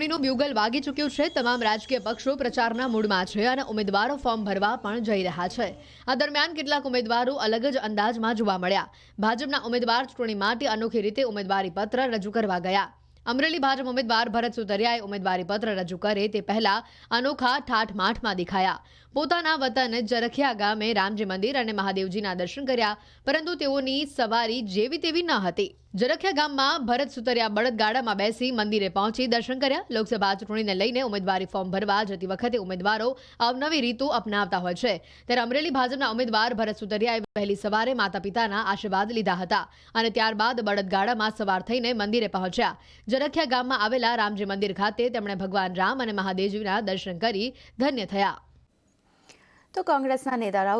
ચૂંટણીનું બ્યુગલ વાગી ચૂક્યું છે. તમામ રાજકીય પક્ષો પ્રચારના મૂડમાં છે અને ઉમેદવારો ફોર્મ ભરવા પણ જઈ રહ્યા છે. આ દરમિયાન કેટલાક ઉમેદવારો અલગ જ અંદાજમાં જોવા મળ્યા. ભાજપના ઉમેદવાર ચૂંટણી માટે અનોખી રીતે ઉમેદવારી પત્ર રજૂ કરવા ગયા. અમરેલી ભાજપ ઉમેદવાર ભરત સુતરિયાએ ઉમેદવારી પત્ર રજૂ કરે તે પહેલા અનોખા ઠાઠમાઠમાં દેખાયા. પોતાના વતન જરખિયા ગામે રામજી મંદિર અને મહાદેવજીના દર્શન કર્યા, પરંતુ તેઓની સવારી જેવી તેવી ન હતી. જરખિયા ગામમાં ભરત સુતરિયા બળદગાડામાં બેસી મંદિરે પહોંચી દર્શન કર્યા. લોકસભા ચૂંટણીને લઈને ઉમેદવારી ફોર્મ ભરવા જતી વખતે ઉમેદવારો અવનવી રીતો અપનાવતા હોય છે. ત્યારે અમરેલી ભાજપના ઉમેદવાર ભરત સુતરિયાએ વહેલી સવારે માતા પિતાના આશીર્વાદ લીધા હતા અને ત્યારબાદ બળદગાડામાં સવાર થઈને મંદિરે પહોંચ્યા. જરખિયા ગામમાં આવેલા રામજી મંદિર ખાતે તેમણે ભગવાન રામ અને મહાદેવજીના દર્શન કરી ધન્ય થયા. તો કોંગ્રેસના નેતા